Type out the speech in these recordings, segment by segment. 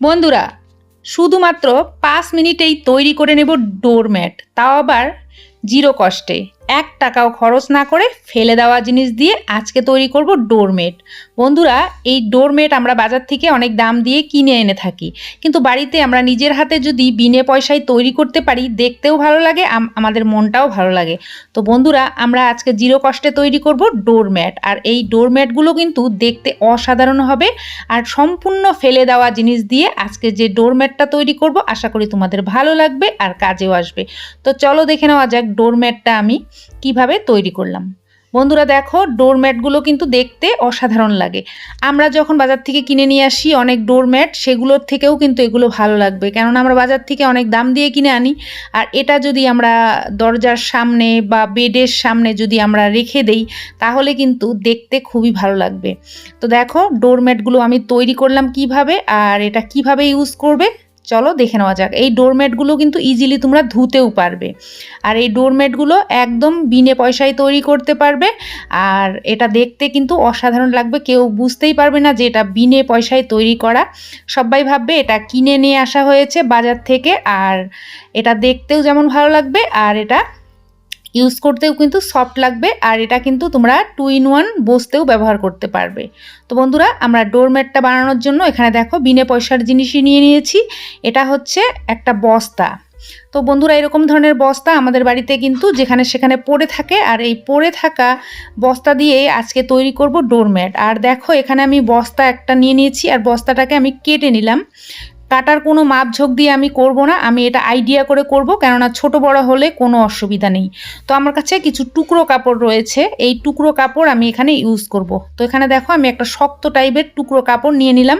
বন্ধুরা শুধুমাত্র পাঁচ মিনিটেই তৈরি করে নেব ডোরম্যাট তাও আবার জিরো কস্টে এক টাকাও খরচ না করে ফেলে দেওয়া জিনিস দিয়ে আজকে তৈরি করব ডোরমেট। বন্ধুরা, এই ডোরমেট আমরা বাজার থেকে অনেক দাম দিয়ে কিনে এনে থাকি। কিন্তু বাড়িতে আমরা নিজের হাতে যদি বিনে পয়সায় তৈরি করতে পারি, দেখতেও ভালো লাগে আমাদের মনটাও ভালো লাগে। তো বন্ধুরা, আমরা আজকে জিরো কষ্টে তৈরি করব ডোরম্যাট। আর এই ডোরম্যাটগুলো কিন্তু দেখতে অসাধারণ হবে। আর সম্পূর্ণ ফেলে দেওয়া জিনিস দিয়ে আজকে যে ডোরম্যাটটা তৈরি করব, আশা করি তোমাদের ভালো লাগবে আর কাজেও আসবে। তো চলো দেখে নেওয়া যাক ডোরম্যাটটা আমি কীভাবে তৈরি করলাম। বন্ধুরা দেখো ডোরম্যাটগুলো কিন্তু দেখতে অসাধারণ লাগে। আমরা যখন বাজার থেকে কিনে নিয়ে আসি, অনেক ডোরম্যাট সেগুলোর থেকেও কিন্তু এগুলো ভালো লাগবে। কেননা আমরা বাজার থেকে অনেক দাম দিয়ে কিনে আনি। আর এটা যদি আমরা দরজার সামনে বা বেডের সামনে যদি আমরা রেখে দেই, তাহলে কিন্তু দেখতে খুবই ভালো লাগবে। তো দেখো ডোরম্যাটগুলো আমি তৈরি করলাম কীভাবে, আর এটা কীভাবে ইউজ করবে চলো দেখে নেওয়া যাক। এই ডোরম্যাটগুলো কিন্তু ইজিলি তোমরা ধুতেও পারবে। আর এই ডোরম্যাটগুলো একদম বিনে পয়সায় তৈরি করতে পারবে। আর এটা দেখতে কিন্তু অসাধারণ লাগবে। কেউ বুঝতেই পারবে না যে এটা বিনে পয়সায় তৈরি করা। সবাই ভাববে এটা কিনে নিয়ে আসা হয়েছে বাজার থেকে। আর এটা দেখতেও যেমন ভালো লাগবে, আর এটা ইউজ করতেও কিন্তু সফট লাগবে আর এটা কিন্তু তোমরা টু ইন ওয়ান বসতেও ব্যবহার করতে পারবে। তো বন্ধুরা, আমরা ডোরম্যাটটা বানানোর জন্য এখানে দেখো বিনে পয়সার জিনিসই নিয়ে নিয়েছি। এটা হচ্ছে একটা বস্তা। তো বন্ধুরা, এরকম ধরনের বস্তা আমাদের বাড়িতে কিন্তু যেখানে সেখানে পড়ে থাকে আর এই পড়ে থাকা বস্তা দিয়ে আজকে তৈরি করব ডোরম্যাট আর দেখো, এখানে আমি বস্তা একটা নিয়ে নিয়েছি আর বস্তাটাকে আমি কেটে নিলাম। কাটার কোনো মাপঝোঁক দিয়ে আমি করব না, আমি এটা আইডিয়া করে করব, কেননা ছোট বড় হলে কোনো অসুবিধা নেই। তো আমার কাছে কিছু টুকরো কাপড় রয়েছে, এই টুকরো কাপড় আমি এখানে ইউজ করব। তো এখানে দেখো আমি একটা শক্ত টাইপের টুকরো কাপড় নিয়ে নিলাম,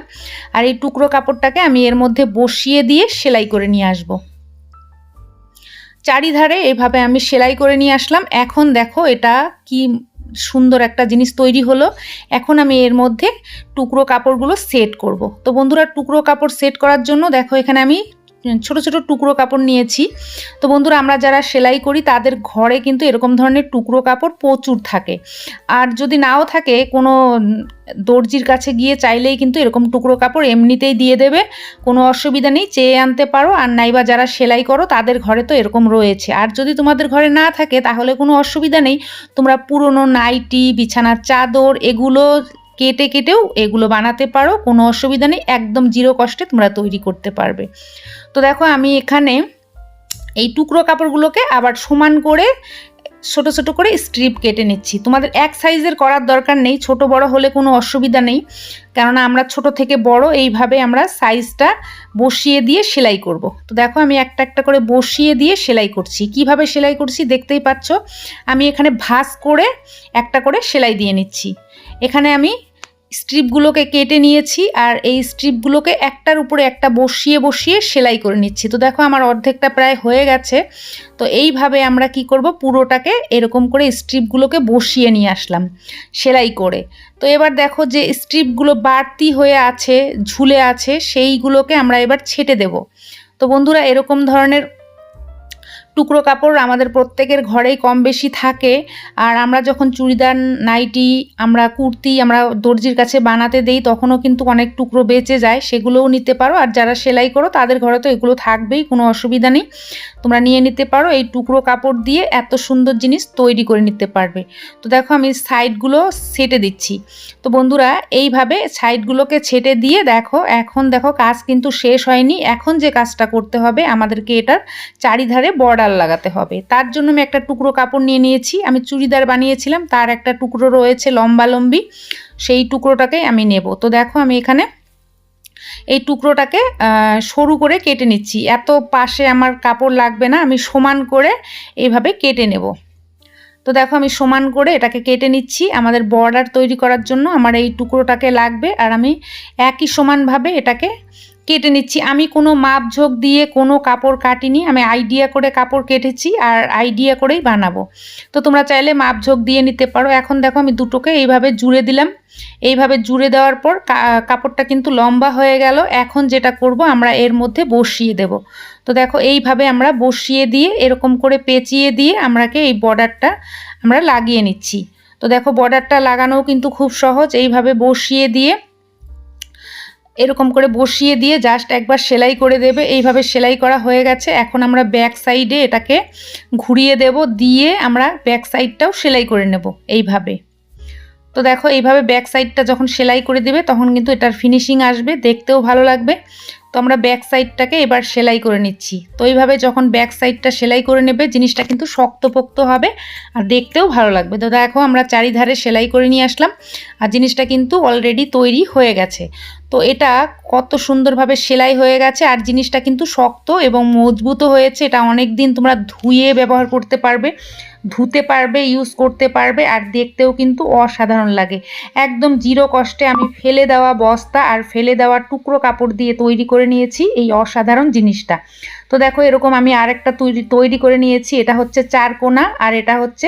আর এই টুকরো কাপড়টাকে আমি এর মধ্যে বসিয়ে দিয়ে সেলাই করে নিয়ে আসব। চারিধারে এভাবে আমি সেলাই করে নিয়ে আসলাম। এখন দেখো এটা কি সুন্দর একটা জিনিস তৈরি হলো। এখন আমি এর মধ্যে টুকরো কাপড়গুলো সেট করব। তো বন্ধুরা, টুকরো কাপড় সেট করার জন্য দেখো এখানে আমি ছোট ছোট টুকরো কাপড় নিয়েছি। তো বন্ধুরা, আমরা যারা সেলাই করি, তাদের ঘরে কিন্তু এরকম ধরনের টুকরো কাপড় প্রচুর থাকে। আর যদি নাও থাকে, কোনো দর্জির কাছে গিয়ে চাইলেই কিন্তু এরকম টুকরো কাপড় এমনিতেই দিয়ে দেবে। কোনো অসুবিধা নেই, চেয়ে আনতে পারো। আর নাইবা যারা সেলাই করো, তাদের ঘরে তো এরকম রয়েছে। আর যদি তোমাদের ঘরে না থাকে, তাহলে কোনো অসুবিধা নেই। তোমরা পুরনো নাইটি, বিছানার চাদর, এগুলো কেটে কেটেও এগুলো বানাতে পারো, কোনো অসুবিধা নেই, একদম জিরো কষ্টে তোমরা তৈরি করতে পারবে। তো দেখো আমি এখানে এই টুকরো কাপড়গুলোকে আবার সমান করে ছোট ছোট করে স্ট্রিপ কেটে নিচ্ছি। তোমাদের এক সাইজের করার দরকার নেই, ছোট বড় হলে কোনো অসুবিধা নেই। কেননা আমরা ছোট থেকে বড়, এইভাবে আমরা সাইজটা বসিয়ে দিয়ে সেলাই করব। তো দেখো আমি একটা একটা করে বসিয়ে দিয়ে সেলাই করছি। কীভাবে সেলাই করছি দেখতেই পাচ্ছ? আমি এখানে ভাঁজ করে একটা করে সেলাই দিয়ে নিচ্ছি। এখানে আমি স্ট্রিপগুলোকে কেটে নিয়েছি আর এই স্ট্রিপগুলোকে একটার উপরে একটা বসিয়ে বসিয়ে সেলাই করে নিচ্ছি। তো দেখো আমার অর্ধেকটা প্রায় হয়ে গেছে। তো এইভাবে আমরা কি করব? পুরোটাকে এরকম করে স্ট্রিপগুলোকে বসিয়ে নিয়ে আসলাম সেলাই করে। তো এবার দেখো যে স্ট্রিপগুলো বাড়তি হয়ে আছে, ঝুলে আছে, সেইগুলোকে আমরা এবার ছেটে দেব। তো বন্ধুরা এরকম ধরনের টুকরো কাপড় আমাদের প্রত্যেকের ঘরেই কম বেশি থাকে। আর আমরা যখন চুড়িদার, নাইটি, আমরা কুর্তি, আমরা দর্জির কাছে বানাতে দেই, তখনও কিন্তু অনেক টুকরো বেঁচে যায়, সেগুলোও নিতে পারো। আর যারা সেলাই করো, তাদের ঘরে তো এগুলো থাকবেই, কোনো অসুবিধা নেই। তোমরা নিয়ে নিতে পারো, এই টুকরো কাপড় দিয়ে এত সুন্দর জিনিস তৈরি করে নিতে পারবে। তো দেখো, আমি সাইডগুলো সেটে দিচ্ছি। তো বন্ধুরা, এইভাবে সাইডগুলোকে ছেটে দিয়ে দেখো, এখন দেখো কাজ কিন্তু শেষ হয়নি। এখন যে কাজটা করতে হবে, আমাদেরকে এটার চারিধারে বর্ডার লাগাতে হবে। তার জন্য আমি একটা টুকরো কাপড় নিয়ে নিয়েছি। আমি চুড়িদার বানিয়েছিলাম, তার একটা টুকরো রয়েছে লম্বা লম্বি। সেই টুকরোটাকে আমি নেব। তো দেখো আমি এখানে এই টুকরোটাকে সরু করে কেটে নিচ্ছি। এত পাশে আমার কাপড় লাগবে না, আমি সমান করে এইভাবে কেটে নেব। তো দেখো আমি সমান করে এটাকে কেটে নিচ্ছি আমাদের বর্ডার তৈরি করার জন্য। আমার এই টুকরোটাকে লাগবে আর আমি একই সমানভাবে এটাকে কেটে নিচ্ছি। আমি কোনো মাপঝোঁক দিয়ে কোনো কাপড় কাটিনি। আমি আইডিয়া করে কাপড় কেটেছি আর আইডিয়া করেই বানাবো। তো তোমরা চাইলে মাপঝোঁক দিয়ে নিতে পারো। এখন দেখো আমি দুটোকে এইভাবে জুড়ে দিলাম। এইভাবে জুড়ে দেওয়ার পর কাপড়টা কিন্তু লম্বা হয়ে গেল। এখন যেটা করব আমরা এর মধ্যে বসিয়ে দেব। তো দেখো এইভাবে আমরা বসিয়ে দিয়ে, এরকম করে পেঁচিয়ে দিয়ে আমরাকে এই বর্ডারটা আমরা লাগিয়ে নিচ্ছি। তো দেখো বর্ডারটা লাগানোও কিন্তু খুব সহজ। এইভাবে বসিয়ে দিয়ে এরকম করে বসিয়ে দিয়ে জাস্ট একবার সেলাই করে দেবে। এইভাবে সেলাই করা হয়ে গেছে। এখন আমরা ব্যাক সাইডে এটাকে ঘুরিয়ে দেব। দিয়ে আমরা ব্যাক সাইডটাও সেলাই করে নেব এইভাবে। তো দেখো, এইভাবে ব্যাক সাইডটা যখন সেলাই করে দেবে, তখন কিন্তু এটার ফিনিশিং আসবে। দেখতেও ভালো লাগবে। তো আমরা ব্যাক সাইডটাকে এবার সেলাই করে নিচ্ছি। তো এইভাবে যখন ব্যাক সাইডটা সেলাই করে নেবে, জিনিসটা কিন্তু শক্তপোক্ত হবে আর দেখতেও ভালো লাগবে। তো দেখো, আমরা চারিধারে সেলাই করে নিয়ে আসলাম। আর জিনিসটা কিন্তু অলরেডি তৈরি হয়ে গেছে। তো এটা কত সুন্দরভাবে সেলাই হয়ে গেছে আর জিনিসটা কিন্তু শক্ত এবং মজবুতও হয়েছে। এটা অনেক দিন তোমরা ধুয়ে ব্যবহার করতে পারবে, ধুতে পারবে ইউজ করতে পারবে আর দেখতেও কিন্তু অসাধারণ লাগে। একদম জিরো কষ্টে আমি ফেলে দেওয়া বস্তা আর ফেলে দেওয়া টুকরো কাপড় দিয়ে তৈরি করে নিয়েছি এই অসাধারণ জিনিসটা। তো দেখো এরকম আমি আরেকটা তৈরি তৈরি করে নিয়েছি। এটা হচ্ছে চার কোনা আর এটা হচ্ছে,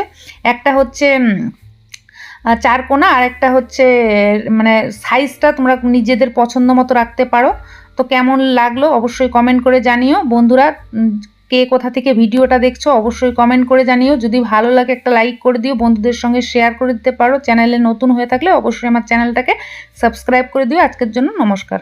একটা হচ্ছে চার কোনা, আর একটা হচ্ছে মানে সাইজটা তোমরা নিজেদের পছন্দ মতো রাখতে পারো। তো কেমন লাগল অবশ্যই কমেন্ট করে জানিও। বন্ধুরা কে কোথা থেকে ভিডিওটা দেখছ অবশ্যই কমেন্ট করে জানিও। যদি ভালো লাগে একটা লাইক করে দিও, বন্ধুদের সঙ্গে শেয়ার করে দিতে পারো। চ্যানেলে নতুন হয়ে থাকলে অবশ্যই আমার চ্যানেলটাকে সাবস্ক্রাইব করে দিও। আজকের জন্য নমস্কার।